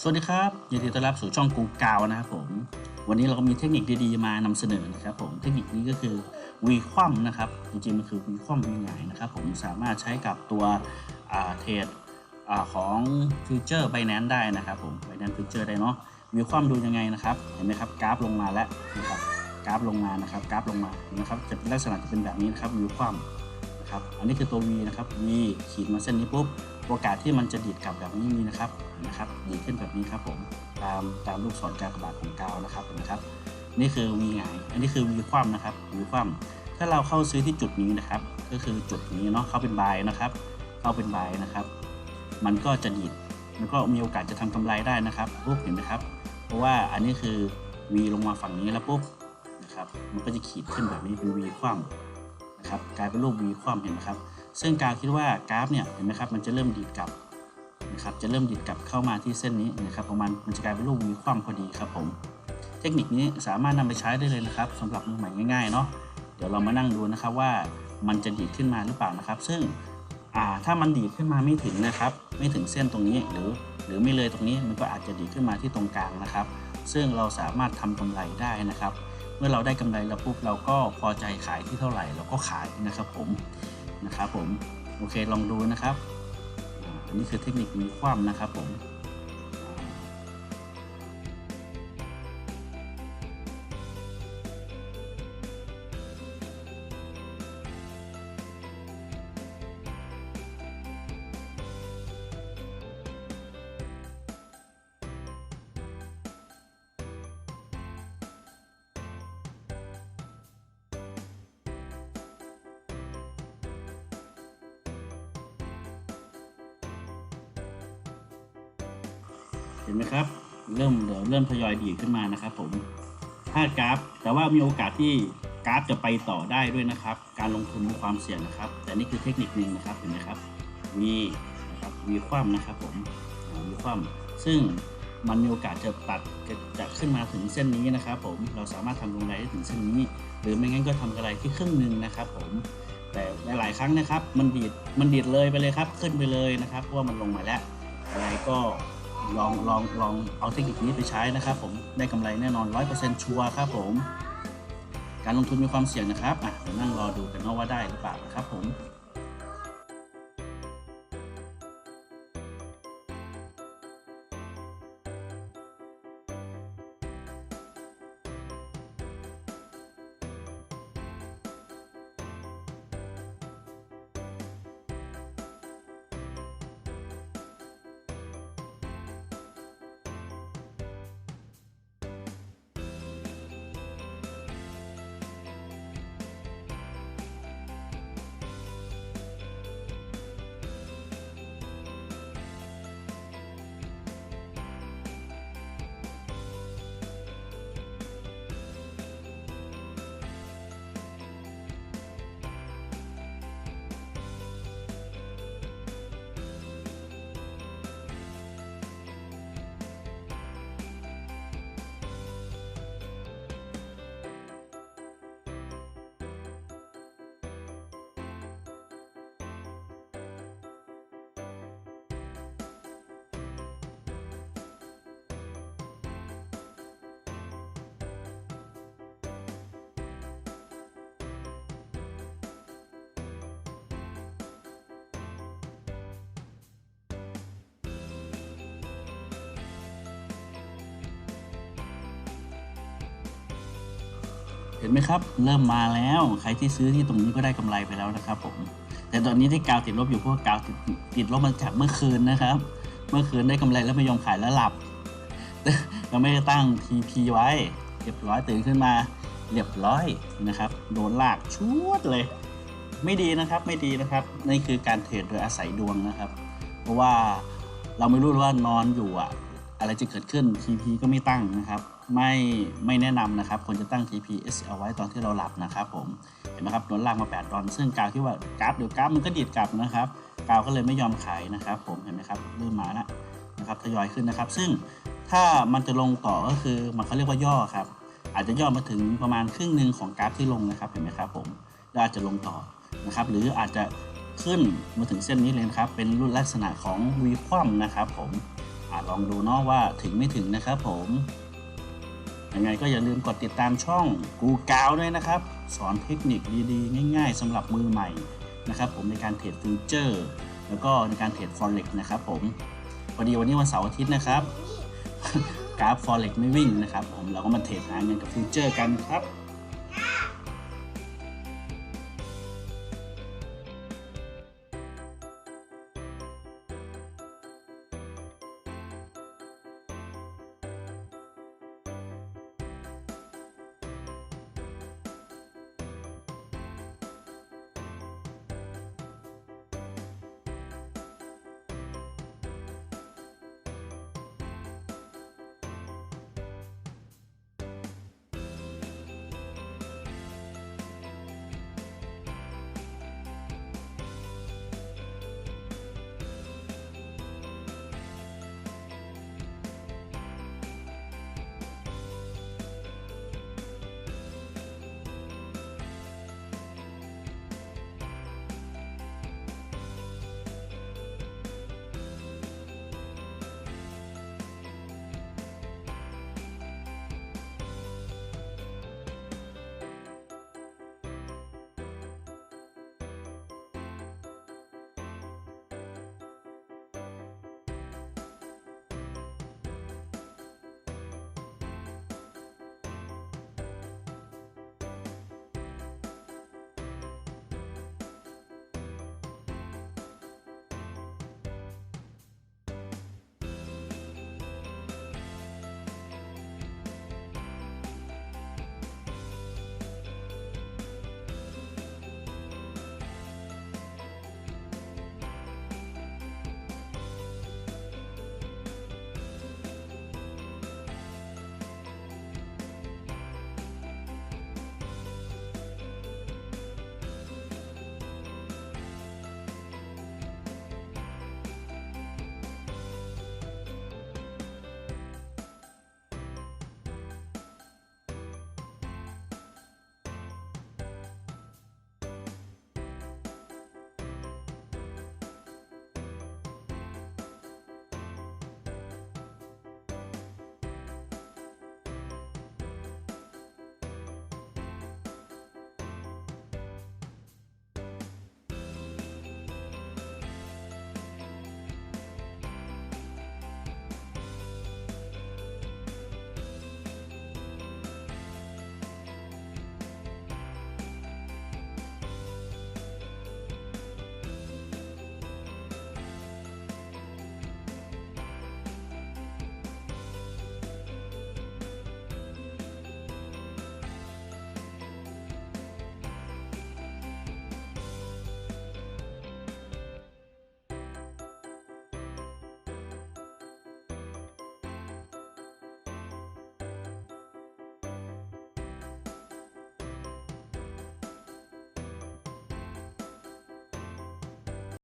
สวัสดีครับยินดีต้อนรับสู่ช่องกูกาวนะครับผม วันนี้เราก็มีเทคนิคดีๆมานำเสนอนะครับผมเทคนิคนี้ก็คือวีคว่ำนะครับจริงๆมันคือวีคว่ำวีหงายนะครับผมสามารถใช้กับตัวเทรดอของฟิวเจอร์ไบแนนได้นะครับผมไบแนนฟิวเจอร์ได้เนาะวีคว่ำดูยังไงนะครับเห็นไหมครับกราฟลงมาแล้วนะครับกราฟลงมานะครับกราฟลงมานไหมครับจะเป็นลักษณะจะเป็นแบบนี้นะครับวีคว่ำ นะครับ อันนี้คือตัว V นะครับ V ขีดมาเส้นนี้ปุ๊บ โอกาสที่มันจะดีดกลับแบบนี้มีนะครับ นะครับ ดีดขึ้นแบบนี้ครับผม ตามตามลูกศรกากบาทของกาวนะครับนะครับ นี่คือ V หงาย อันนี้คือ V คว่ำนะครับ V คว่ำถ้าเราเข้าซื้อที่จุดนี้นะครับ ก็คือจุดนี้เนาะ เข้าเป็นบายนะครับ เข้าเป็นบายนะครับ มันก็จะดีด มันก็มีโอกาสจะทำกำไรได้นะครับปุ๊บเห็นไหมครับ เพราะว่าอันนี้คือ V ลงมาฝั่งนี้แล้วปุ๊บนะครับ มันก็จะขีดขึ้นแบบนี้เป็น V คว่ำ ครับกลายเป็นรูป V คว่ำเห็นไหมครับ ซึ่งกาวคิดว่ากราฟเนี่ยเห็นไหมครับมันจะเริ่มดีดกลับนะครับจะเริ่มดีดกลับเข้ามาที่เส้นนี้นะครับประมาณมันจะกลายเป็นรูปวีคว่ำพอดีครับผมเทคนิคนี้สามารถนำไปใช้ได้เลยนะครับสำหรับมือใหม่ง่ายๆเนาะเดี๋ยวเรามานั่งดูนะครับว่ามันจะดีดขึ้นมาหรือเปล่านะครับ ซึ่งถ้ามันดีดขึ้นมาไม่ถึงนะครับ ไม่ถึงเส้นตรงนี้หรือ หรือไม่เลยตรงนี้มันก็อาจจะดีดขึ้นมาที่ตรงกลางนะครับ ซึ่งเราสามารถทำกำไรได้นะครับ เมื่อเราได้กำไรแล้วปุ๊บเราก็พอใจขายที่เท่าไหร่เราก็ขายนะครับผมนะครับผมโอเคลองดูนะครับอันนี้คือเทคนิคมีคว่ำนะครับผม เห็นไหมครับ เริ่มเดี๋ยวเริ่มทยอยดีขึ้นมานะครับผมถ้ากราฟ แต่ว่ามีโอกาสที่กราฟจะไปต่อได้ด้วยนะครับ การลงทุนมีความเสี่ยงนะครับ แต่นี่คือเทคนิคหนึ่งนะครับเห็นไหมครับวีนะครับวีคว่ำนะครับผมอ่าวีคว่ำซึ่งมันมีโอกาสจะตัดจะจะขึ้นมาถึงเส้นนี้นะครับ ผมเราสามารถทำกำไรได้ถึงเส้นนี้ หรือไม่งั้นก็ทำกำไรที่ครึ่งหนึ่งนะครับ ผมแต่หลาย ๆ ครั้งนะครับ มันดีดมันดีดเลยไปเลยครับ ขึ้นไปเลยนะครับเพราะว่ามันลงมาแล้วอะไรก็ ลองลองลองเอาเทคนิคนี้ไปใช้นะครับผมได้กำไรแน่นอน 100%ชัวร์ครับผม การลงทุนมีความเสี่ยงนะครับอะเดี๋ยวนั่งรอดูกันว่าได้หรือเปล่านะครับผม ห็นไหมครับ เริ่มมาแล้ว ใครที่ซื้อที่ตรงนี้ก็ได้กำไรไปแล้วนะครับผม แต่ตอนนี้ที่กาวติดลบอยู่เพราะว่ากาวติดติดลบมาจากเมื่อคืนนะครับ เมื่อคืนได้กำไรแล้วไม่ยอมขายแล้วหลับ เราไม่ได้ตั้ง TP ไว้ เรียบร้อยตื่นขึ้นมา เรียบร้อยนะครับ โดนลากชุดเลย ไม่ดีนะครับ ไม่ดีนะครับ นี่คือการเทรดโดยอาศัยดวงนะครับ เพราะว่าเราไม่รู้ว่านอนอยู่อะอะไรจะเกิดขึ้น TP ก็ไม่ตั้งนะครับ ไม่ไม่แนะนำนะครับควรจะตั้ง TPS เอาไว้ตอนที่เราหลับนะครับผมเห็นไหมครับโดนลากมา 8 ดอลซึ่งกาวคิดว่ากราฟเดี๋ยวกราฟมันก็ดีดกลับนะครับกาวก็เลยไม่ยอมขายนะครับ ผมเห็นไหมครับเริ่มมาแล้วนะครับทยอยขึ้นนะครับ ซึ่งถ้ามันจะลงต่อก็คือมันเขาเรียกว่าย่อครับ อาจจะย่อมาถึงประมาณครึ่งหนึ่งของกราฟที่ลงนะครับเห็นไหมครับผมแล้วอาจจะลงต่อนะครับ หรืออาจจะขึ้นมาถึงเส้นนี้เลยนะครับ เป็นรุ่นลักษณะของวีคว่ำนะครับ ผมอลองดูเนาะว่าถึงไม่ถึงนะครับ ผม ยังไงก็อย่าลืมกดติดตามช่องกูกาวด้วยนะครับ สอนเทคนิคดีๆ ง่าย ๆสำหรับมือใหม่นะครับผมในการเทรดฟิวเจอร์ แล้วก็ในการเทรดฟอเร็กนะครับผมพอดีวันนี้วันเสาร์อาทิตย์นะครับกราฟฟอเร็กไม่วิ่งนะครับผมเราก็มาเทรดหาเงินกับฟิวเจอร์กันครับ